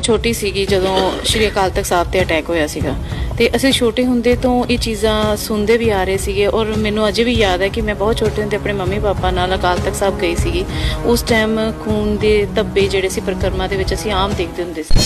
ਛੋਟੀ ਸੀਗੀ ਜਦੋਂ ਸ਼੍ਰੀ ਅਕਾਲ ਤਖਤ ਸਾਹਿਬ ਤੇ ਅਟੈਕ ਹੋਇਆ ਸੀਗਾ। ਤੇ ਅਸੀਂ ਛੋਟੇ ਹੁੰਦੇ ਤੋਂ ਇਹ ਚੀਜ਼ਾਂ ਸੁਣਦੇ ਵੀ ਆ ਰਹੇ ਸੀਗੇ ਔਰ ਮੈਨੂੰ ਅਜੇ ਵੀ ਯਾਦ ਹੈ ਕਿ ਮੈਂ ਬਹੁਤ ਛੋਟੇ ਹੁੰਦੇ ਆਪਣੇ ਮੰਮੀ ਪਾਪਾ ਨਾਲ ਅਕਾਲ ਤਖਤ ਸਾਹਿਬ ਗਈ ਸੀਗੀ। ਉਸ ਟਾਈਮ ਖੂਨ ਦੇ ਧੱਬੇ ਜਿਹੜੇ ਸੀ ਪ੍ਰਕਰਮਾ ਦੇ ਵਿੱਚ ਅਸੀਂ ਆਮ ਦੇਖਦੇ ਹੁੰਦੇ ਸੀ।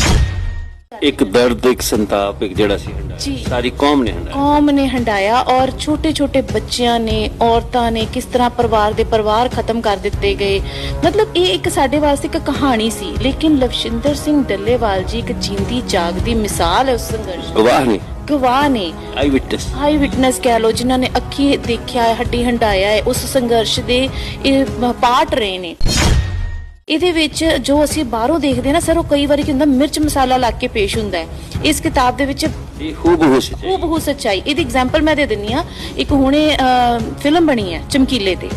ਇੱਕ ਦਰਦ ਇੱਕ ਸੰਤਾਪ ਇੱਕ ਜਿਹੜਾ ਸੀ ਹੰਡਾਇਆ। ਸਾਰੀ ਕੌਮ ਨੇ ਹੰਡਾਇਆ ਕੌਮ ਨੇ ਹੰਡਾਇਆ ਔਰ ਛੋਟੇ ਛੋਟੇ ਬੱਚਿਆਂ ਨੇ ਔਰਤਾਂ ਨੇ ਕਿਸ ਤਰ੍ਹਾਂ ਪਰਿਵਾਰ ਦੇ ਪਰਿਵਾਰ ਖਤਮ ਕਰ ਦਿੱਤੇ ਗਏ। ਮਤਲਬ ਇਹ ਇੱਕ ਸਾਡੇ ਵਾਸਤੇ ਇੱਕ ਕਹਾਣੀ ਸੀ ਲੇਕਿਨ ਲਵਸ਼ਿੰਦਰ ਸਿੰਘ ਡੱਲੇਵਾਲ ਜੀ ਇੱਕ ਜਿੰਦੀ ਜਾਗਦੀ ਮਿਸਾਲ ਹੈ ਉਸ ਸੰਘਰਸ਼ ਦੀ। ਗਵਾਹ ਨੇ। ਗਵਾਹ ਨੇ। ਆਈ ਵਿਟਨੈਸ ਹਾਈ ਵਿਟਨੈਸ ਕਹਿ ਲੋ ਜਿਨ੍ਹਾਂ ਨੇ ਅੱਖੀ ਦੇਖਿਆ ਹੈ ਹੱਡੀ ਹੰਡਾਇਆ ਹੈ ਉਸ ਸੰਘਰਸ਼ ਦੇ ਇਹ ਪਾਰਟ ਰਹੇ ਨੇ। ਇਹਦੇ ਵਿੱਚ ਜੋ ਅਸੀਂ ਬਾਹਰੋਂ ਦੇਖਦੇ ਨਾ ਸਰ ਉਹ ਕਈ ਵਾਰੀ ਕੀ ਹੁੰਦਾ ਮਿਰਚ ਮਸਾਲਾ ਲਾ ਕੇ ਪੇਸ਼ ਹੁੰਦਾ ਹੈ। ਇਸ ਕਿਤਾਬ ਦੇ ਵਿੱਚ ਇਹ ਹੂਬਹੂ ਸੱਚਾਈ ਉਹ ਬਹੁਤ ਸੱਚਾਈ। ਇਹਦੀ ਐਗਜ਼ਾਮਪਲ ਮੈਂ ਦੇ ਦਿੰਨੀ ਆ ਇੱਕ ਹੁਣੇ ਫਿਲਮ ਬਣੀ ਹੈ ਚਮਕੀਲੇ ਤੇ।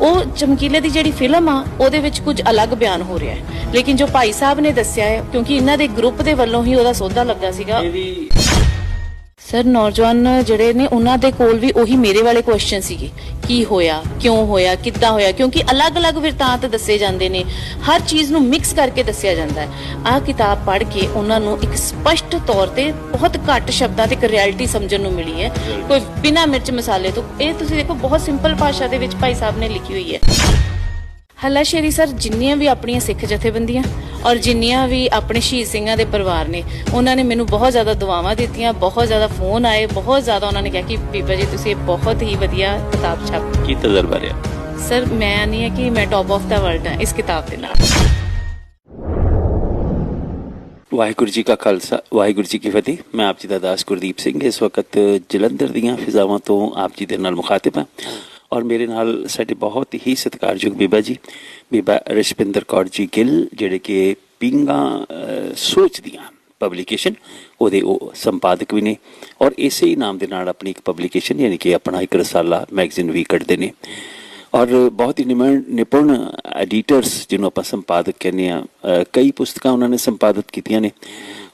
ਉਹ ਚਮਕੀਲੇ ਦੀ ਜਿਹੜੀ ਫਿਲਮ ਆ ਉਹਦੇ ਵਿੱਚ ਕੁਝ ਅਲੱਗ ਬਿਆਨ ਹੋ ਰਿਹਾ ਹੈ। ਲੇਕਿਨ ਜੋ ਭਾਈ ਸਾਹਿਬ ਨੇ ਦੱਸਿਆ ਹੈ ਕਿਉਂਕਿ ਇਹਨਾਂ ਦੇ ਗਰੁੱਪ ਦੇ ਵੱਲੋਂ ਹੀ ਉਹਦਾ ਸੌਦਾ ਲੱਗਾ ਸੀਗਾ। ਸਰ ਨੌਜਵਾਨ ਜਿਹੜੇ ਨੇ, ਉਹਨਾਂ ਦੇ ਕੋਲ ਵੀ ਉਹੀ ਮੇਰੇ ਵਾਲੇ ਕੁਐਸਚਨ ਸੀਗੇ। ਕੀ ਹੋਇਆ, ਕਿਉਂ ਹੋਇਆ, ਕਿੱਦਾਂ ਹੋਇਆ? ਕਿਉਂਕਿ ਅਲੱਗ-ਅਲੱਗ ਵਿਰਤਾਂਤ ਦੱਸੇ ਜਾਂਦੇ ਨੇ। ਹਰ ਚੀਜ਼ ਨੂੰ ਮਿਕਸ ਕਰਕੇ ਦੱਸਿਆ ਜਾਂਦਾ ਹੈ। ਆਹ ਕਿਤਾਬ ਪੜ੍ਹ ਕੇ ਉਹਨਾਂ ਨੂੰ ਇੱਕ ਸਪਸ਼ਟ ਤੌਰ ਤੇ ਬਹੁਤ ਘੱਟ ਸ਼ਬਦਾਂ ਤੇ ਇੱਕ ਰਿਐਲਿਟੀ ਸਮਝਣ ਨੂੰ ਮਿਲੀ ਹੈ। ਕੋਈ ਬਿਨਾਂ ਮਿਰਚ ਮਸਾਲੇ ਤੋਂ। ਇਹ ਤੁਸੀਂ ਦੇਖੋ, ਬਹੁਤ ਸਿੰਪਲ ਭਾਸ਼ਾ ਦੇ ਵਿੱਚ ਭਾਈ ਸਾਹਿਬ ਨੇ ਲਿਖੀ ਹੋਈ ਹੈ। ਹੱਲਾਸ਼ੇਰੀ ਸਰ ਜਿੰਨੀਆਂ ਵੀ ਆਪਣੀਆਂ ਸਿੱਖ ਜਥੇਬੰਦੀਆਂ ਔਰ ਜਿੰਨੀਆਂ ਵੀ ਆਪਣੇ ਸ਼ਹੀਦ ਸਿੰਘਾਂ ਦੇ ਪਰਿਵਾਰ ਨੇ ਉਹਨਾਂ ਨੇ ਮੈਨੂੰ ਬਹੁਤ ਜ਼ਿਆਦਾ ਦੁਆਵਾਂ ਦਿੱਤੀਆਂ ਬਹੁਤ ਜ਼ਿਆਦਾ ਫੋਨ ਆਏ ਬਹੁਤ ਜ਼ਿਆਦਾ ਉਹਨਾਂ ਨੇ ਕਿਹਾ ਕਿ ਬੀਬਾ ਜੀ ਤੁਸੀਂ ਬਹੁਤ ਹੀ ਵਧੀਆ ਕਿਤਾਬ ਛਾਪੀ ਕੀ ਤਜਰਬਾ ਰਿਹਾ? ਸਰ ਮੈਂ ਨਹੀਂ ਹੈ ਕਿ ਮੈਂ ਟੌਪ ਆਫ ਦਾ ਵਰਲਡ ਹਾਂ ਇਸ ਕਿਤਾਬ ਦੇ ਨਾਲ। ਵਾਹਿਗੁਰੂ ਜੀ ਕਾ ਖਾਲਸਾ ਵਾਹਿਗੁਰੂ ਜੀ ਕੀ ਫਤਿਹ। ਮੈਂ ਆਪ ਜੀ ਦਾ ਦਾਸ ਗੁਰਦੀਪ ਸਿੰਘ ਇਸ ਵਕਤ ਜਲੰਧਰ ਦੀਆਂ ਫਿਜ਼ਾਵਾਂ ਤੋਂ ਆਪ ਜੀ ਦੇ ਨਾਲ ਮੁਖਾਤਿਬ ਹਾਂ। ਔਰ ਮੇਰੇ ਨਾਲ ਸਾਡੇ ਬਹੁਤ ਹੀ ਸਤਿਕਾਰਯੋਗ ਬੀਬਾ ਜੀ ਬੀਬਾ ਰਸ਼ਪਿੰਦਰ ਕੌਰ ਜੀ ਗਿੱਲ ਜਿਹੜੇ ਕਿ ਪਿੰਗਾ ਅਹ, ਸੋਚ ਦੀਆਂ ਪਬਲੀਕੇਸ਼ਨ ਉਹਦੇ ਉਹ ਸੰਪਾਦਕ ਵੀ ਨੇ ਔਰ ਇਸੇ ਹੀ ਨਾਮ ਦੇ ਨਾਲ ਆਪਣੀ ਇੱਕ ਪਬਲੀਕੇਸ਼ਨ ਯਾਨੀ ਕਿ ਆਪਣਾ ਇੱਕ ਰਸਾਲਾ ਮੈਗਜ਼ੀਨ ਵੀ ਕੱਢਦੇ ਨੇ। ਔਰ ਬਹੁਤ ਹੀ ਨਿਮਣ ਨਿਪੁੰਨ ਐਡੀਟਰਸ ਜਿਹਨੂੰ ਆਪਾਂ ਸੰਪਾਦਕ ਕਹਿੰਦੇ ਆ ਕਈ ਪੁਸਤਕਾਂ ਉਹਨਾਂ ਨੇ ਸੰਪਾਦਿਤ ਕੀਤੀਆਂ ਨੇ।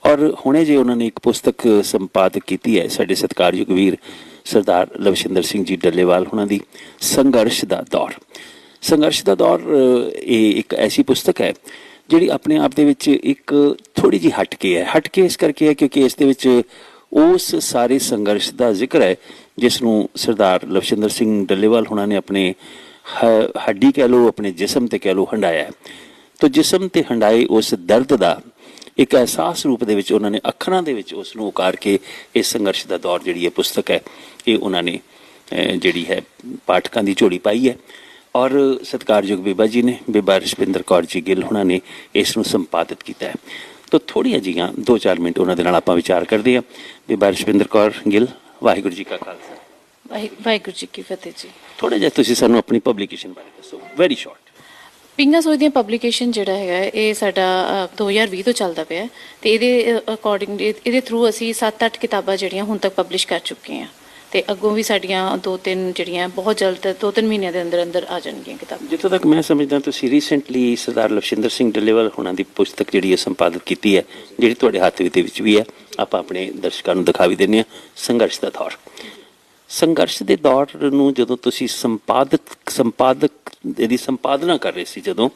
ਔਰ ਹੁਣੇ ਜੇ ਉਹਨਾਂ ਨੇ ਇੱਕ ਪੁਸਤਕ ਸੰਪਾਦਿਤ ਕੀਤੀ ਹੈ ਸਾਡੇ ਸਤਿਕਾਰਯੋਗ ਵੀਰ ਸਰਦਾਰ ਲਵਸ਼ਿੰਦਰ ਸਿੰਘ ਜੀ ਡੱਲੇਵਾਲ ਉਹਨਾਂ ਦੀ ਸੰਘਰਸ਼ ਦਾ ਦੌਰ। ਸੰਘਰਸ਼ ਦਾ ਦੌਰ ਇਹ ਇੱਕ ਐਸੀ ਪੁਸਤਕ ਹੈ ਜਿਹੜੀ ਆਪਣੇ ਆਪ ਦੇ ਵਿੱਚ ਇੱਕ ਥੋੜੀ ਜਿਹੀ ਹਟ ਕੇ ਹੈ। ਹਟ ਕੇ ਇਸ ਕਰਕੇ ਹੈ ਕਿਉਂਕਿ ਇਸ ਦੇ ਵਿੱਚ ਉਸ ਸਾਰੇ ਸੰਘਰਸ਼ ਦਾ ਜ਼ਿਕਰ ਹੈ ਜਿਸ ਨੂੰ ਸਰਦਾਰ ਲਵਸ਼ਿੰਦਰ ਸਿੰਘ ਡੱਲੇਵਾਲ ਹੁਣਾਂ ਨੇ ਆਪਣੇ ਹ- ਹੱਡੀ ਕਹਿ ਲਓ, ਆਪਣੇ ਜਿਸਮ ਤੇ ਕਹਿ ਲਓ, ਹੰਡਾਇਆ ਹੈ। ਤੋ ਜਿਸਮ ਤੇ ਹੰਡਾਏ ਉਸ ਦਰਦ ਦਾ ਇੱਕ ਅਹਿਸਾਸ ਰੂਪ ਦੇ ਵਿੱਚ ਉਹਨਾਂ ਨੇ ਅੱਖਰਾਂ ਦੇ ਵਿੱਚ ਉਸ ਨੂੰ ਉਕਾਰ ਕੇ ਇਸ ਸੰਘਰਸ਼ ਦਾ ਦੌਰ ਜਿਹੜੀ ਇਹ ਪੁਸਤਕ ਹੈ ਇਹ ਉਹਨਾਂ ਨੇ ਜਿਹੜੀ ਹੈ ਪਾਠਕਾਂ ਦੀ ਝੋਲੀ ਪਾਈ ਹੈ। ਔਰ ਸਤਿਕਾਰਯੋਗ ਬੀਬਾ ਜੀ ਨੇ ਬੀਬਾ ਰਸ਼ਪਿੰਦਰ ਕੌਰ ਜੀ ਗਿੱਲ ਹੁਣਾਂ ਨੇ ਇਸ ਨੂੰ ਸੰਪਾਦਿਤ ਕੀਤਾ ਹੈ। ਤੋ ਥੋੜੀਆਂ ਜੀਆਂ 2-4 ਮਿੰਟ ਉਹਨਾਂ ਦੇ ਨਾਲ ਆਪਾਂ ਵਿਚਾਰ ਕਰਦੇ ਹਾਂ। ਬੀਬਾ ਰਸ਼ਪਿੰਦਰ ਕੌਰ ਗਿੱਲ ਵਾਹਿਗੁਰੂ ਜੀ ਕਾ ਖਾਲਸਾ। ਵਾਹਿ- ਵਾਹਿਗੁਰੂ ਜੀ ਕੀ ਫਤਿਹ ਜੀ। ਥੋੜਾ ਜਿਹਾ ਤੁਸੀਂ ਸਾਨੂੰ ਆਪਣੀ ਪਬਲੀਕੇਸ਼ਨ ਬਾਰੇ ਦੱਸੋ। ਵੈਰੀ ਸ਼ਾਰਟ ਪਿੰਗਾ ਸੋਈ ਦੀਆਂ ਪਬਲੀਕੇਸ਼ਨ ਜਿਹੜਾ ਹੈਗਾ ਇਹ ਸਾਡਾ ਅ, 2020 ਤੋਂ ਚੱਲਦਾ ਪਿਆ ਹੈ ਤੇ ਇਹਦੇ ਅਕੋਰਡਿੰਗ ਇਹਦੇ ਥਰੂ ਅਸੀਂ 7-8 ਕਿਤਾਬਾਂ ਜਿਹੜੀਆਂ ਹੁਣ ਤੱਕ ਪਬਲਿਸ਼ ਕਰ ਚੁੱਕੇ ਹਾਂ। ਤੇ ਅੱਗੋਂ ਵੀ ਸਾਡੀਆਂ ਦੋ ਤਿੰਨ ਜਿਹੜੀਆਂ ਬਹੁਤ ਜਲਦ ਦੋ ਤਿੰਨ ਮਹੀਨਿਆਂ ਦੇ ਅੰਦਰ ਅੰਦਰ ਆ ਜਾਣਗੀਆਂ ਕਿਤਾਬਾਂ। ਜਿੱਥੋਂ ਤੱਕ ਮੈਂ ਸਮਝਦਾ ਤੁਸੀਂ ਰੀਸੈਂਟਲੀ ਸਰਦਾਰ ਲਵਸ਼ਿੰਦਰ ਸਿੰਘ ਡੱਲੇਵਾਲ ਹੋਣਾ ਦੀ ਪੁਸਤਕ ਜਿਹੜੀ ਹੈ ਸੰਪਾਦਿਤ ਕੀਤੀ ਹੈ ਜਿਹੜੀ ਤੁਹਾਡੇ ਹੱਥ ਦੇ ਵਿੱਚ ਵੀ ਹੈ ਆਪਾਂ ਆਪਣੇ ਦਰਸ਼ਕਾਂ ਨੂੰ ਦਿਖਾ ਵੀ ਦਿੰਦੇ ਹਾਂ ਸੰਘਰਸ਼ ਦਾ ਦੌਰ। ਸੰਘਰਸ਼ ਦੇ ਦੌਰ ਨੂੰ ਜਦੋਂ ਤੁਸੀਂ ਸੰਪਾਦਕ ਸੰਪਾਦਕ, ਇਹਦੀ ਸੰਪਾਦਨਾ ਕਰ ਰਹੇ ਸੀ ਜਦੋਂ,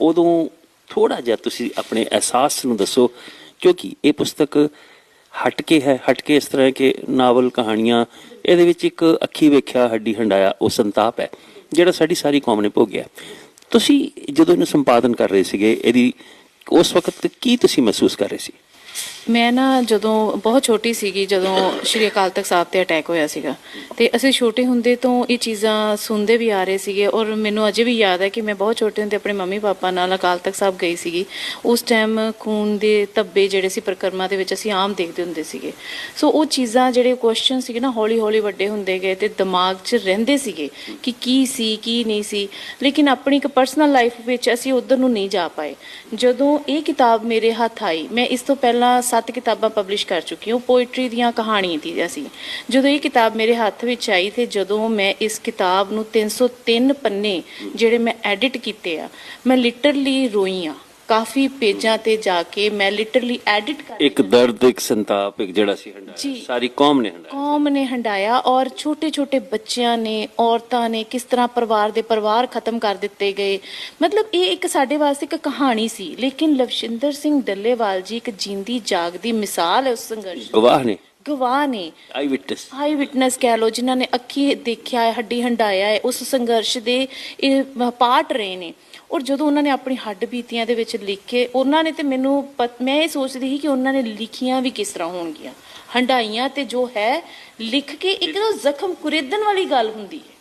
ਉਦੋਂ ਥੋੜਾ ਜਿਹਾ ਤੁਸੀਂ ਆਪਣੇ ਅਹਿਸਾਸ ਨੂੰ ਦੱਸੋ, ਕਿਉਂਕਿ ਇਹ ਪੁਸਤਕ ਹਟ ਕੇ ਹੈ, ਹਟ ਕੇ ਇਸ ਤਰ੍ਹਾਂ ਕਿ ਨਾਵਲ, ਕਹਾਣੀਆਂ, ਇਹਦੇ ਵਿੱਚ ਇੱਕ ਅੱਖੀ ਵੇਖਿਆ, ਹੱਡੀ ਹੰਡਾਇਆ, ਉਹ ਸੰਤਾਪ ਹੈ, ਜਿਹੜਾ ਸਾਡੀ ਸਾਰੀ ਕੌਮ ਨੇ ਭੋਗਿਆ। ਤੁਸੀਂ ਜਦੋਂ ਇਹਨੂੰ ਸੰਪਾਦਨ ਕਰ ਰਹੇ ਸੀਗੇ, ਇਹਦੀ ਉਸ ਵਕਤ ਕੀ ਤੁਸੀਂ ਮਹਿਸੂਸ ਕਰ ਰਹੇ ਸੀ? ਮੈਂ ਨਾ ਜਦੋਂ ਬਹੁਤ ਛੋਟੀ ਸੀਗੀ, ਜਦੋਂ ਸ਼੍ਰੀ ਅਕਾਲ ਤਖਤ ਸਾਹਿਬ ਤੇ ਅਟੈਕ ਹੋਇਆ ਸੀਗਾ। ਤੇ ਅਸੀਂ ਛੋਟੇ ਹੁੰਦੇ ਤੋਂ ਇਹ ਚੀਜ਼ਾਂ ਸੁਣਦੇ ਵੀ ਆ ਰਹੇ ਸੀਗੇ ਔਰ ਮੈਨੂੰ ਅਜੇ ਵੀ ਯਾਦ ਹੈ ਕਿ ਮੈਂ ਬਹੁਤ ਛੋਟੇ ਹੁੰਦੇ ਆਪਣੇ ਮੰਮੀ ਪਾਪਾ ਨਾਲ ਅਕਾਲ ਤਖਤ ਸਾਹਿਬ ਗਈ ਸੀਗੀ। ਉਸ ਟਾਈਮ ਖੂਨ ਦੇ ਧੱਬੇ ਜਿਹੜੇ ਸੀ ਪ੍ਰਕਰਮਾ ਦੇ ਵਿੱਚ ਅਸੀਂ ਆਮ ਦੇਖਦੇ ਹੁੰਦੇ ਸੀਗੇ। ਸੋ ਉਹ ਚੀਜ਼ਾਂ ਜਿਹੜੇ ਕੁਐਸਚਨ ਸੀਗੇ ਨਾ ਹੌਲੀ ਹੌਲੀ ਵੱਡੇ ਹੁੰਦੇ ਗਏ ਤੇ ਦਿਮਾਗ 'ਚ ਰਹਿੰਦੇ ਸੀਗੇ ਕਿ ਕੀ ਸੀ, ਕੀ ਨਹੀਂ ਸੀ। ਲੇਕਿਨ ਆਪਣੀ ਇੱਕ ਪਰਸਨਲ ਲਾਈਫ ਵਿੱਚ ਅਸੀਂ ਉਧਰ ਨੂੰ ਨਹੀਂ ਜਾ ਪਾਏ। ਜਦੋਂ ਇਹ ਕਿਤਾਬ ਮੇਰੇ ਹੱਥ ਆਈ, ਮੈਂ ਇਸ ਤੋਂ ਪਹਿਲਾਂ ਸੱਤ ਕਿਤਾਬਾਂ ਪਬਲਿਸ਼ ਕਰ ਚੁੱਕੀ ਹਾਂ। ਪੋਇਟਰੀ ਦੀਆਂ ਕਹਾਣੀਆਂ ਦੀਆਂ ਸੀ ਜਦੋਂ ਇਹ ਕਿਤਾਬ ਮੇਰੇ ਹੱਥ ਵਿੱਚ ਆਈ ਤੇ ਜਦੋਂ ਮੈਂ ਇਸ ਕਿਤਾਬ ਨੂੰ 303 ਪੰਨੇ ਜਿਹੜੇ ਮੈਂ ਐਡਿਟ ਕੀਤੇ ਆ, ਮੈਂ ਲਿਟਰਲੀ ਰੋਈ ਆ ਕਾਫੀ ਪੇਜਾਂ ਤੇ ਜਾ ਕੇ ਮੈਂ ਲਿਟਰਲੀ ਐਡਿਟ ਕਰ ਇੱਕ ਦਰਦ ਇੱਕ ਸੰਤਾਪ ਇੱਕ ਜਿਹੜਾ ਸੀ ਹੰਡਾਇਆ। ਸਾਰੀ ਕੌਮ ਨੇ ਹੰਡਾਇਆ। ਕੌਮ ਨੇ ਹੰਡਾਇਆ ਔਰ ਛੋਟੇ ਛੋਟੇ ਬੱਚਿਆਂ ਨੇ ਔਰਤਾਂ ਨੇ ਕਿਸ ਤਰ੍ਹਾਂ ਪਰਿਵਾਰ ਦੇ ਪਰਿਵਾਰ ਖਤਮ ਕਰ ਦਿੱਤੇ ਗਏ। ਮਤਲਬ ਇਹ ਇੱਕ ਸਾਡੇ ਵਾਸਤੇ ਇੱਕ ਕਹਾਣੀ ਸੀ ਲੇਕਿਨ ਲਵਸ਼ਿੰਦਰ ਸਿੰਘ ਡੱਲੇਵਾਲ ਜੀ ਇੱਕ ਜਿੰਦੀ ਜਾਗਦੀ ਮਿਸਾਲ ਹੈ ਉਸ ਸੰਘਰਸ਼। ਗਵਾਹ ਨੇ। ਗਵਾਹ ਨੇ। ਆਈ ਵਿਟਨੈਸ ਆਈ ਵਿਟਨੈਸ ਕਹਿ ਲੋ ਜਿਨ੍ਹਾਂ ਨੇ ਅੱਖੀ ਦੇਖਿਆ ਹੈ ਹੱਡੀ ਹੰਡਾਇਆ ਹੈ ਉਸ ਸੰਘਰਸ਼ ਦੇ ਇਹ ਪਾਰਟ ਰਹੇ ਨੇ। ਔਰ ਜਦੋਂ ਉਹਨਾਂ ਨੇ ਆਪਣੀ ਹੱਡ ਬੀਤੀਆਂ ਦੇ ਵਿੱਚ ਲਿਖੇ ਉਹਨਾਂ ਨੇ ਤੇ ਮੈਨੂੰ ਮੈਂ ਇਹ ਸੋਚਦੀ ਸੀ ਕਿ ਉਹਨਾਂ ਨੇ ਲਿਖੀਆਂ ਵੀ ਕਿਸ ਤਰ੍ਹਾਂ ਹੋਣਗੀਆਂ। ਹੰਡਾਈਆਂ ਤੇ ਜੋ ਹੈ ਲਿਖ ਕੇ ਇੱਕ ਨਾ ਜ਼ਖਮ ਕੁਰੇਦਣ ਵਾਲੀ ਗੱਲ ਹੁੰਦੀ ਹੈ।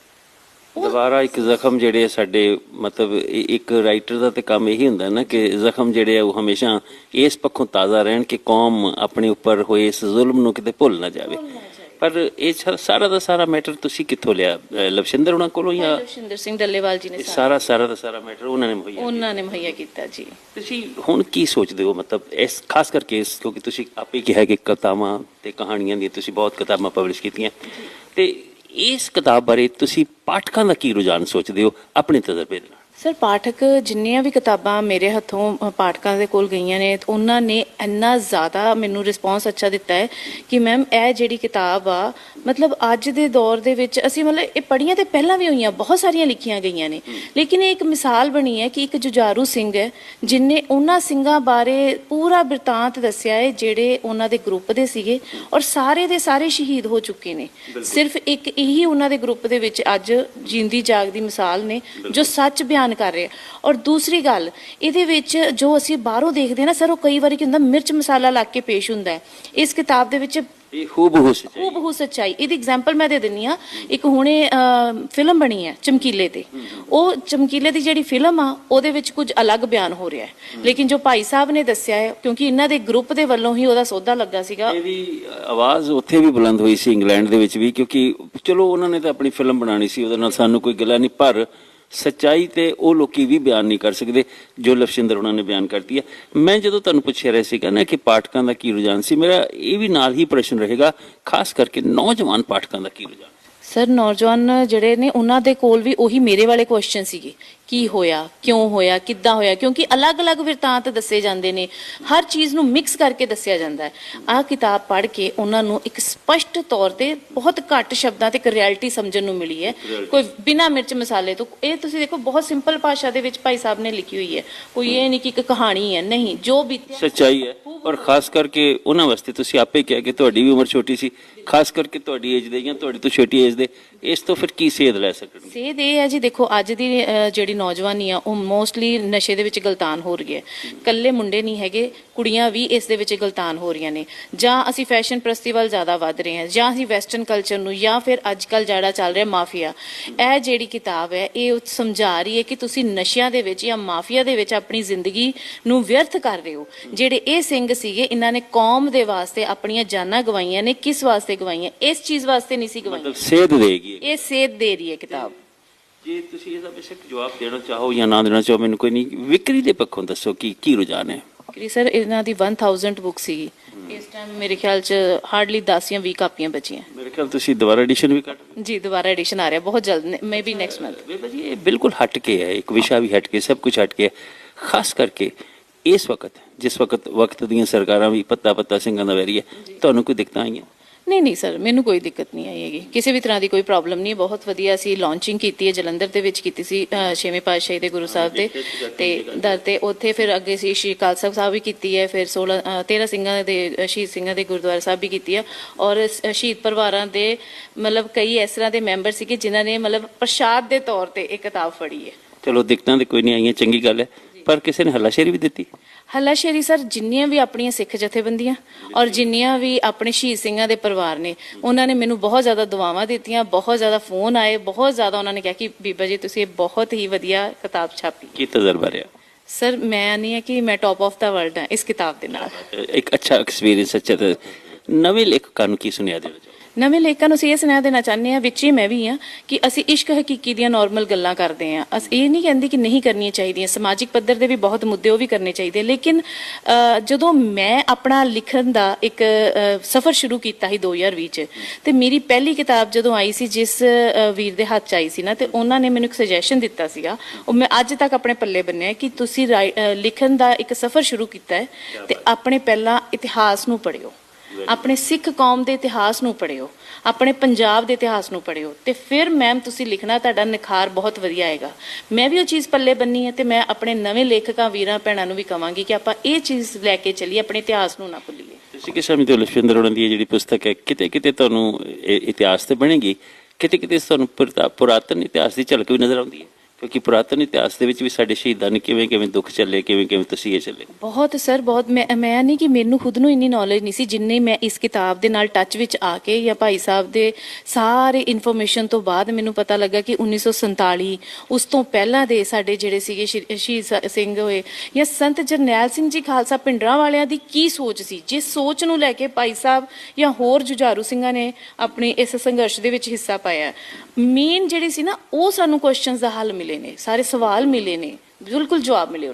ਦੁਬਾਰਾ ਇੱਕ ਜ਼ਖਮ ਜਿਹੜੇ ਸਾਡੇ ਮਤਲਬ ਇੱਕ ਰਾਈਟਰ ਦਾ ਤੇ ਕੰਮ ਇਹੀ ਹੁੰਦਾ ਨਾ ਕਿ ਜ਼ਖਮ ਜਿਹੜੇ ਆ ਉਹ ਹਮੇਸ਼ਾ ਇਸ ਪੱਖੋਂ ਤਾਜ਼ਾ ਰਹਿਣ ਕਿ ਕੌਮ ਆਪਣੇ ਉੱਪਰ ਹੋਏ ਇਸ ਜ਼ੁਲਮ ਨੂੰ ਕਿਤੇ ਭੁੱਲ ਨਾ ਜਾਵੇ। ਪਰ ਇਹ ਸਾ- ਸਾਰਾ ਦਾ ਸਾਰਾ ਮੈਟਰ ਤੁਸੀਂ ਕਿੱਥੋਂ ਲਿਆ? ਲਵਸ਼ਿੰਦਰ ਉਹਨਾਂ ਕੋਲੋਂ ਜਾਂ ਲਵਸ਼ਿੰਦਰ ਸਿੰਘ ਡੱਲੇਵਾਲ ਜੀ ਨੇ ਇਹ ਸਾਰਾ ਸਾਰਾ ਸਾਰਾ ਦਾ ਸਾਰਾ ਮੈਟਰ ਉਹਨਾਂ ਨੇ ਮੁਹੱਈਆ ਉਹਨਾਂ ਨੇ ਮੁਹੱਈਆ ਕੀਤਾ ਜੀ। ਤੁਸੀਂ ਹੁਣ ਕੀ ਸੋਚਦੇ ਹੋ? ਮਤਲਬ ਇਸ ਖਾਸ ਕਰਕੇ ਇਸ ਕਿਉਂਕਿ ਤੁਸੀਂ ਆਪੇ ਕਿਹਾ ਕਿ ਕਥਾਵਾਂ ਤੇ ਕਹਾਣੀਆਂ ਦੀਆਂ ਤੁਸੀਂ ਬਹੁਤ ਕਿਤਾਬਾਂ ਪਬਲਿਸ਼ ਕੀਤੀਆਂ। ਤੇ ਇਸ ਕਿਤਾਬ ਬਾਰੇ ਤੁਸੀਂ ਪਾਠਕਾਂ ਦਾ ਕੀ ਰੁਝਾਨ ਸੋਚਦੇ ਹੋ? ਆਪਣੇ ਤਜਰਬੇ ਦੇ ਨਾਲ। ਸਰ ਪਾਠਕ ਜਿੰਨੀਆਂ ਵੀ ਕਿਤਾਬਾਂ ਮੇਰੇ ਹੱਥੋਂ ਪਾਠਕਾਂ ਦੇ ਕੋਲ ਗਈਆਂ ਨੇ ਉਹਨਾਂ ਨੇ ਇੰਨਾ ਜ਼ਿਆਦਾ ਮੈਨੂੰ ਰਿਸਪੌਂਸ ਅੱਛਾ ਦਿੱਤਾ ਹੈ ਕਿ ਮੈਮ ਇਹ ਜਿਹੜੀ ਕਿਤਾਬ ਆ ਮਤਲਬ ਅੱਜ ਦੇ ਦੌਰ ਦੇ ਵਿੱਚ ਅਸੀਂ ਮਤਲਬ ਇਹ ਪੜ੍ਹੀਆਂ ਤੇ ਪਹਿਲਾਂ ਵੀ ਹੋਈਆਂ ਬਹੁਤ ਸਾਰੀਆਂ ਲਿਖੀਆਂ ਗਈਆਂ ਨੇ। ਲੇਕਿਨ ਇਹ ਇੱਕ ਮਿਸਾਲ ਬਣੀ ਹੈ ਕਿ ਇੱਕ ਜੁਝਾਰੂ ਸਿੰਘ ਹੈ ਜਿਨੇ ਉਹਨਾਂ ਸਿੰਘਾਂ ਬਾਰੇ ਪੂਰਾ ਬਿਰਤਾਂਤ ਦੱਸਿਆ ਹੈ ਜਿਹੜੇ ਉਹਨਾਂ ਦੇ ਗਰੁੱਪ ਦੇ ਸੀਗੇ ਔਰ ਸਾਰੇ ਦੇ ਸਾਰੇ ਸ਼ਹੀਦ ਹੋ ਚੁੱਕੇ ਨੇ। ਸਿਰਫ ਇੱਕ ਇਹੀ ਉਹਨਾਂ ਦੇ ਗਰੁੱਪ ਦੇ ਵਿੱਚ ਅੱਜ ਜਿੰਦੀ ਜਾਗਦੀ ਮਿਸਾਲ ਨੇ ਜੋ ਸੱਚ ਬਿਆਨ ਕਰ ਰਹੇ। ਔਰ ਦੂਸਰੀ ਗੱਲ ਇਹਦੇ ਵਿੱਚ ਜੋ ਅਸੀਂ ਬਾਹਰੋਂ ਦੇਖਦੇ ਨਾ ਸਰ ਉਹ ਕਈ ਵਾਰੀ ਕੀ ਹੁੰਦਾ ਮਿਰਚ ਮਸਾਲਾ ਲਾ ਕੇ ਪੇਸ਼ ਹੁੰਦਾ ਹੈ। ਇਸ ਕਿਤਾਬ ਦੇ ਵਿੱਚ ਇਹ ਹੂਬਹੂ ਸੱਚਾਈ ਸੱਚਾਈ। ਇਹਦੀ ਐਗਜ਼ਾਮਪਲ ਮੈਂ ਦੇ ਦਿੰਨੀ ਆ ਇੱਕ ਹੁਣੇ ਫਿਲਮ ਬਣੀ ਹੈ ਚਮਕੀਲੇ ਤੇ। ਉਹ ਚਮਕੀਲੇ ਦੀ ਜਿਹੜੀ ਫਿਲਮ ਆ ਉਹਦੇ ਵਿੱਚ ਕੁਝ ਅਲੱਗ ਬਿਆਨ ਹੋ ਰਿਹਾ ਹੈ। ਲੇਕਿਨ ਜੋ ਭਾਈ ਸਾਹਿਬ ਨੇ ਦੱਸਿਆ ਹੈ ਕਿਉਂਕਿ ਇਹਨਾਂ ਦੇ ਗਰੁੱਪ ਦੇ ਵੱਲੋਂ ਹੀ ਉਹਦਾ ਸੌਦਾ ਲੱਗਾ ਸੀਗਾ। ਇਹਦੀ ਆਵਾਜ਼ ਉੱਥੇ ਵੀ ਬੁਲੰਦ ਹੋਈ ਸੀ ਇੰਗਲੈਂਡ ਦੇ ਵਿੱਚ ਵੀ ਕਿਉਂਕਿ ਚਲੋ ਉਹਨਾਂ ਨੇ ਤਾਂ ਆਪਣੀ ਫਿਲਮ ਬਣਾਣੀ ਸੀ ਉਹਦੇ ਨਾਲ ਸਾਨੂੰ ਕੋਈ ਗਿਲਾ ਨਹੀਂ ਪਰ ਸੱਚਾਈ ਤੇ ਉਹ ਲੋਕੀ ਵੀ ਬਿਆਨ ਨਹੀਂ ਕਰ ਸਕਦੇ, ਜੋ ਲਫਸ਼ਿੰਦਰ ਉਹਨਾਂ ਨੇ ਬਿਆਨ ਕਰਤੀ ਹੈ। ਮੈਂ ਜਦੋਂ ਤੁਹਾਨੂੰ ਪੁੱਛਿਆ ਰਿਹਾ ਸੀਗਾ ਨਾ ਕਿ ਪਾਠਕਾਂ ਦਾ ਕੀ ਰੁਝਾਨ ਸੀ, ਮੇਰਾ ਇਹ ਵੀ ਨਾਲ ਹੀ ਪ੍ਰਸ਼ਨ ਰਹੇਗਾ, ਖਾਸ ਕਰਕੇ ਨੌਜਵਾਨ ਪਾਠਕਾਂ ਦਾ ਕੀ ਰੁਝਾਨ? ਸਰ ਨੌਜਵਾਨ ਜਿਹੜੇ ਨੇ, ਉਹਨਾਂ ਦੇ ਕੋਲ ਵੀ ਉਹੀ ਮੇਰੇ ਵਾਲੇ ਕੁਐਸਚਨ ਸੀਗੇ। ਕੀ ਹੋਇਆ ਕਿਉਂ ਹੋਇਆ ਕਿੱਦਾਂ ਹੋਇਆ? ਕਿਉਂਕਿ ਅਲੱਗ-ਅਲੱਗ ਵਿਰਤਾਂਤ ਦੱਸੇ ਜਾਂਦੇ ਨੇ। ਹਰ ਚੀਜ਼ ਨੂੰ ਮਿਕਸ ਕਰਕੇ ਦੱਸਿਆ ਜਾਂਦਾ ਹੈ। ਆਹ ਕਿਤਾਬ ਪੜ੍ਹ ਕੇ ਉਹਨਾਂ ਨੂੰ ਇੱਕ ਸਪਸ਼ਟ ਤੌਰ ਤੇ ਬਹੁਤ ਘੱਟ ਸ਼ਬਦਾਂ ਤੇ ਇੱਕ ਰਿਐਲਿਟੀ ਸਮਝਣ ਨੂੰ ਮਿਲੀ ਹੈ। ਕੋਈ ਬਿਨਾ ਮਿਰਚ ਮਸਾਲੇ ਤੋਂ ਇਹ ਤੁਸੀਂ ਦੇਖੋ ਬਹੁਤ ਸਿੰਪਲ ਭਾਸ਼ਾ ਦੇ ਵਿੱਚ ਭਾਈ ਸਾਹਿਬ ਨੇ ਲਿਖੀ ਹੋਈ ਹੈ। ਕੋਈ ਇਹ ਨਹੀਂ ਕਿ ਇੱਕ ਕਹਾਣੀ ਹੈ। ਨਹੀਂ ਜੋ ਬੀਤਿਆ ਸੱਚਾਈ ਹੈ। ਔਰ ਖਾਸ ਕਰਕੇ ਉਹਨਾਂ ਵਾਸਤੇ ਤੁਸੀਂ ਆਪੇ ਕਿਹਾ ਕਿ ਤੁਹਾਡੀ ਵੀ ਉਮਰ ਛੋਟੀ ਸੀ। ਖਾਸ ਕਰਕੇ ਤੁਹਾਡੀ ਏਜ ਦੇ ਜਾਂ ਤੁਹਾਡੀ ਤੋਂ ਛੋਟੀ ਏਜ ਦੇ ਇਸ ਤੋਂ ਫਿਰ ਕੀ ਸੇਧ ਲੈ ਸਕਣਗੇ? ਸੇਧ ਇਹ ਹੈ ਜੀ ਦੇਖੋ ਅੱਜ ਦੀ ਜਿਹੜੀ ਨੌਜਵਾਨੀ ਆ ਉਹ ਮੋਸਟਲੀ ਨਸ਼ੇ ਦੇ ਵਿੱਚ ਗਲਤਾਨ ਹੋ ਰਹੀ ਹੈ। ਕੱਲੇ ਮੁੰਡੇ ਨਹੀਂ ਹੈਗੇ ਕੁੜੀਆਂ ਵੀ ਇਸ ਦੇ ਵਿੱਚ ਗਲਤਾਨ ਹੋ ਰਹੀਆਂ ਨੇ। ਜਾਂ ਅਸੀਂ ਫੈਸ਼ਨ ਪ੍ਰਸਤੀ ਵੱਲ ਜ਼ਿਆਦਾ ਵੱਧ ਰਹੇ ਹਾਂ ਜਾਂ ਅਸੀਂ ਵੈਸਟਰਨ ਕਲਚਰ ਨੂੰ ਜਾਂ ਫਿਰ ਅੱਜ ਕੱਲ ਜਿਹੜਾ ਚੱਲ ਰਿਹਾ ਮਾਫੀਆ। ਇਹ ਜਿਹੜੀ ਕਿਤਾਬ ਹੈ ਇਹ ਸਮਝਾ ਰਹੀ ਹੈ ਕਿ ਤੁਸੀਂ ਨਸ਼ਿਆਂ ਦੇ ਵਿੱਚ ਜਾਂ ਮਾਫੀਆ ਦੇ ਵਿੱਚ ਆਪਣੀ ਜ਼ਿੰਦਗੀ ਨੂੰ ਵਿਅਰਥ ਕਰ ਰਹੇ ਹੋ। ਜਿਹੜੇ ਇਹ ਸਿੰਘ ਸੀਗੇ ਇਹਨਾਂ ਨੇ ਕੌਮ ਦੇ ਵਾਸਤੇ ਆਪਣੀਆਂ ਜਾਨਾਂ ਗਵਾਈਆਂ ਨੇ ਕਿਸ ਵਾਸਤੇ ਗਵਾਈਆਂ? ਇਸ ਚੀਜ਼ ਵਾਸਤੇ ਨਹੀਂ ਸੀ ਗਵਾਈਆਂ। ਮਤਲਬ ਸੇਧ ਦੇਗੀ। ਇਹ ਸੇਧ ਦੇ ਰਹੀ ਹੈ ਕਿਤਾਬ। ਜੇ ਤੁਸੀਂ ਇਹਦਾ ਬੇਸ਼ੱਕ ਜਵਾਬ ਦੇਣਾ ਚਾਹੋ ਜਾਂ ਨਾ ਦੇਣਾ ਚਾਹੋ ਮੈਨੂੰ ਕੋਈ ਨਹੀਂ ਵਿਕਰੀ ਦੇ ਪੱਖੋਂ ਦੱਸੋ ਕਿ ਕੀ ਰੁਝਾਨ ਹੈ? ਕਿ ਸਰ ਇਹਨਾਂ ਦੀ 1000 ਬੁੱਕ ਸੀਗੀ। ਇਸ ਟਾਈਮ ਮੇਰੇ ਖਿਆਲ ਚ ਹਾਰਡਲੀ 10 ਜਾਂ 20 ਕਾਪੀਆਂ ਬਚੀਆਂ। ਮੇਰੇ ਖਿਆਲ ਤੁਸੀਂ ਦੁਬਾਰਾ ਐਡੀਸ਼ਨ ਵੀ ਕੱਟ ਜੀ ਦੁਬਾਰਾ ਐਡੀਸ਼ਨ ਆ ਰਿਹਾ ਬਹੁਤ ਜਲਦ ਮੇ ਬੀ ਨੈਕਸਟ ਮੰਥ ਬੇਬਾ ਜੀ ਇਹ ਬਿਲਕੁਲ ਹਟ ਕੇ ਹੈ ਇੱਕ ਵਿਸ਼ਾ ਵੀ ਹਟ ਕੇ ਸਭ ਕੁਝ ਹਟ ਕੇ। ਖਾਸ ਕਰਕੇ ਇਸ ਵਕਤ ਜਿਸ ਵਕਤ ਵਕਤ ਦੀਆਂ ਸਰਕਾਰਾਂ ਵੀ ਪੱਤਾ ਪੱਤਾ ਸਿੰਘਾਂ ਦਾ ਵੈਰੀ ਹੈ ਤੁਹਾਨੂੰ ਕੋਈ ਦਿੱਕਤਾਂ ਆਈਆਂ? ਨਹੀਂ ਨਹੀਂ ਸਰ ਮੈਨੂੰ ਕੋਈ ਦਿੱਕਤ ਨਹੀਂ ਆਈ ਹੈਗੀ। ਕਿਸੇ ਵੀ ਤਰ੍ਹਾਂ ਦੀ ਕੋਈ ਪ੍ਰੋਬਲਮ ਨਹੀਂ। ਬਹੁਤ ਵਧੀਆ ਸੀ ਲਾਂਚਿੰਗ ਕੀਤੀ ਹੈ ਜਲੰਧਰ ਦੇ ਵਿੱਚ ਕੀਤੀ ਸੀ ਅਹ, ਛੇਵੇਂ ਪਾਤਸ਼ਾਹੀ ਦੇ ਗੁਰੂ ਸਾਹਿਬ ਦੇ। ਤੇ ਦਰ ਤੇ ਉੱਥੇ ਫਿਰ ਅੱਗੇ ਸੀ ਸ਼੍ਰੀ ਅਕਾਲ ਤਖ਼ਤ ਸਾਹਿਬ ਵੀ ਕੀਤੀ ਹੈ ਫਿਰ 16 ਅਹ, 13 ਸਿੰਘਾਂ ਦੇ ਅਹ, ਸ਼ਹੀਦ ਸਿੰਘਾਂ ਦੇ ਗੁਰਦੁਆਰਾ ਸਾਹਿਬ ਵੀ ਕੀਤੀ ਹੈ। ਔਰ ਸ- ਸ਼ਹੀਦ ਪਰਿਵਾਰਾਂ ਦੇ ਮਤਲਬ ਕਈ ਇਸ ਤਰ੍ਹਾਂ ਦੇ ਮੈਂਬਰ ਸੀਗੇ ਜਿਨ੍ਹਾਂ ਨੇ ਮਤਲਬ ਪ੍ਰਸ਼ਾਦ ਦੇ ਤੌਰ ਤੇ ਇਹ ਕਿਤਾਬ ਫੜੀ ਹੈ। ਚਲੋ ਦਿੱਕਤਾਂ ਤੇ ਕੋਈ ਨਹੀਂ ਆਈਆਂ ਚੰਗੀ ਗੱਲ ਹੈ। ਪਰ ਕਿਸੇ ਨੇ ਹੱਲਾਸ਼ੇਰੀ ਵੀ ਦਿੱਤੀ? ਹੱਲਾਸ਼ੇਰੀ ਸਰ ਜਿੰਨੀਆਂ ਵੀ ਆਪਣੀਆਂ ਸਿੱਖ ਜਥੇਬੰਦੀਆਂ ਔਰ ਜਿੰਨੀਆਂ ਵੀ ਆਪਣੇ ਸ਼ਹੀਦ ਸਿੰਘਾਂ ਦੇ ਪਰਿਵਾਰ ਨੇ ਉਹਨਾਂ ਨੇ ਮੈਨੂੰ ਬਹੁਤ ਜ਼ਿਆਦਾ ਦੁਆਵਾਂ ਦਿੱਤੀਆਂ ਬਹੁਤ ਜ਼ਿਆਦਾ ਫੋਨ ਆਏ ਬਹੁਤ ਜ਼ਿਆਦਾ ਉਹਨਾਂ ਨੇ ਕਿਹਾ ਕਿ ਬੀਬਾ ਜੀ ਤੁਸੀਂ ਇਹ ਬਹੁਤ ਹੀ ਵਧੀਆ ਕਿਤਾਬ ਛਾਪੀ। ਕੀ ਤਜਰਬਾ ਰਿਹਾ? ਸਰ ਮੈਂ ਨਹੀਂ ਹੈ ਕਿ ਮੈਂ ਟੌਪ ਆਫ ਦਾ ਵਰਲਡ ਹਾਂ ਇਸ ਕਿਤਾਬ ਦੇ ਨਾਲ। ਇੱਕ ਅੱਛਾ ਐਕਸਪੀਰੀਅੰਸ ਅੱਛਾ ਨਵੇਂ ਲੇਖਕਾਂ ਨੂੰ ਕੀ ਸੁਣਿਆ ਚਾਹੋ ਨਵੇਂ ਲੇਖਕਾਂ ਨੂੰ ਅਸੀਂ ਇਹ ਸੁਨੇਹਾ ਦੇਣਾ ਚਾਹੁੰਦੇ ਹਾਂ ਵਿੱਚ ਹੀ ਮੈਂ ਵੀ ਹਾਂ ਕਿ ਅਸੀਂ ਇਸ਼ਕ ਹਕੀਕੀ ਦੀਆਂ ਨਾਰਮਲ ਗੱਲਾਂ ਕਰਦੇ ਹਾਂ। ਅਸੀਂ ਇਹ ਨਹੀਂ ਕਹਿੰਦੇ ਕਿ ਨਹੀਂ ਕਰਨੀਆਂ ਚਾਹੀਦੀਆਂ। ਸਮਾਜਿਕ ਪੱਧਰ ਦੇ ਵੀ ਬਹੁਤ ਮੁੱਦੇ ਉਹ ਵੀ ਕਰਨੇ ਚਾਹੀਦੇ। ਲੇਕਿਨ ਜਦੋਂ ਮੈਂ ਆਪਣਾ ਲਿਖਣ ਦਾ ਇੱਕ ਸਫ਼ਰ ਸ਼ੁਰੂ ਕੀਤਾ ਸੀ 2020 ਚ ਤੇ ਮੇਰੀ ਪਹਿਲੀ ਕਿਤਾਬ ਜਦੋਂ ਆਈ ਸੀ ਜਿਸ ਵੀਰ ਦੇ ਹੱਥ ਚ ਆਈ ਸੀ ਨਾ ਤੇ ਉਹਨਾਂ ਨੇ ਮੈਨੂੰ ਇੱਕ ਸੁਜੈਸ਼ਨ ਦਿੱਤਾ ਸੀਗਾ। ਉਹ ਮੈਂ ਅੱਜ ਤੱਕ ਆਪਣੇ ਪੱਲੇ ਬੰਨਿਆ ਕਿ ਤੁਸੀਂ ਲਿਖਣ ਦਾ ਇੱਕ ਸਫ਼ਰ ਸ਼ੁਰੂ ਕੀਤਾ ਹੈ ਤੇ ਆਪਣੇ ਪਹਿਲਾਂ ਇਤਿਹਾਸ ਨੂੰ ਪੜ੍ਹਿਓ। ਆਪਣੇ ਸਿੱਖ ਕੌਮ ਦੇ ਇਤਿਹਾਸ ਨੂੰ ਪੜ੍ਹਿਓ, ਆਪਣੇ ਪੰਜਾਬ ਦੇ ਇਤਿਹਾਸ ਨੂੰ ਪੜ੍ਹਿਓ, ਤੇ ਫਿਰ ਮੈਮ ਤੁਸੀਂ ਲਿਖਣਾ ਤੁਹਾਡਾ ਨਿਖਾਰ ਬਹੁਤ ਵਧੀਆ ਆਏਗਾ। ਮੈਂ ਵੀ ਉਹ ਚੀਜ਼ ਪੱਲੇ ਬੰਨੀ ਹੈ ਤੇ ਮੈਂ ਆਪਣੇ ਨਵੇਂ ਲੇਖਕਾਂ ਵੀਰਾਂ ਭੈਣਾਂ ਨੂੰ ਵੀ ਕਵਾਂਗੀ ਕਿ ਆਪਾਂ ਇਹ ਚੀਜ਼ ਲੈ ਕੇ ਚੱਲੀਏ, ਆਪਣੇ ਇਤਿਹਾਸ ਨੂੰ ਨਾ ਭੁੱਲੀਏ। ਤੁਸੀਂ ਕਿ ਸਮਝਦੇ ਹੋ ਲਖਵਿੰਦਰ ਉਹਨਾਂ ਦੀ ਜਿਹੜੀ ਪੁਸਤਕ ਹੈ, ਕਿਤੇ ਕਿਤੇ ਤੁਹਾਨੂੰ ਇਹ ਇਤਿਹਾਸ ਤੇ ਬਣੇਗੀ, ਕਿਤੇ ਕਿਤੇ ਤੁਹਾਨੂੰ ਪੁਰਾਤਨ ਇਤਿਹਾਸ ਦੀ ਝਲਕ ਵੀ ਨਜ਼ਰ ਆਉਂਦੀ ਹੈ। ਕਿਉਂਕਿ ਪੁਰਾਤਨ ਇਤਿਹਾਸ ਦੇ ਵਿੱਚ ਵੀ ਸਾਡੇ ਸ਼ਹੀਦਾਂ ਨੇ ਕਿਵੇਂ ਕਿਵੇਂ ਦੁੱਖ ਚੱਲੇ, ਕਿਵੇਂ ਕਿਵੇਂ ਤਸੀਹੇ ਚੱਲੇ। ਬਹੁਤ ਸਰ, ਬਹੁਤ ਮੈਂ ਮੈਂ ਨਹੀਂ ਕਿ ਮੈਨੂੰ ਖੁਦ ਨੂੰ ਇੰਨੀ ਨੌਲੇਜ ਨਹੀਂ ਸੀ ਜਿੰਨੇ ਮੈਂ ਇਸ ਕਿਤਾਬ ਦੇ ਨਾਲ ਟੱਚ ਵਿੱਚ ਆ ਕੇ ਜਾਂ ਭਾਈ ਸਾਹਿਬ ਦੇ ਸਾਰੇ ਇਨਫੋਰਮੇਸ਼ਨ ਤੋਂ ਬਾਅਦ ਮੈਨੂੰ ਪਤਾ ਲੱਗਾ ਕਿ 1947 ਉਸ ਤੋਂ ਪਹਿਲਾਂ ਦੇ ਸਾਡੇ ਜਿਹੜੇ ਸੀਗੇ ਸ਼੍ਰੀ- ਸ਼ਹੀਦ ਸ- ਸਿੰਘ ਹੋਏ ਜਾਂ ਸੰਤ ਜਰਨੈਲ ਸਿੰਘ ਜੀ ਖਾਲਸਾ ਪਿੰਡਰਾਂ ਵਾਲਿਆਂ ਦੀ ਕੀ ਸੋਚ ਸੀ? ਜਿਸ ਸੋਚ ਨੂੰ ਲੈ ਕੇ ਭਾਈ ਸਾਹਿਬ ਜਾਂ ਹੋਰ ਜੁਝਾਰੂ ਸਿੰਘਾਂ ਨੇ ਆਪਣੇ ਇਸ ਸੰਘਰਸ਼ ਦੇ ਵਿੱਚ ਹਿੱਸਾ ਪਾਇਆ। ਮੇਨ ਜਿਹੜੀ ਸੀ ਨਾ, ਉਹ ਸਾਨੂੰ ਕੁਐਸਚਨਸ ਦਾ ਹੱਲ ਮਿਲੇ ਨੇ ਸਾਰੇ ਸਵਾਲ ਮਿਲੇ ਨੇ ਬਿਲਕੁਲ ਜਵਾਬ ਮਿਲੇ ਉਹਨਾਂ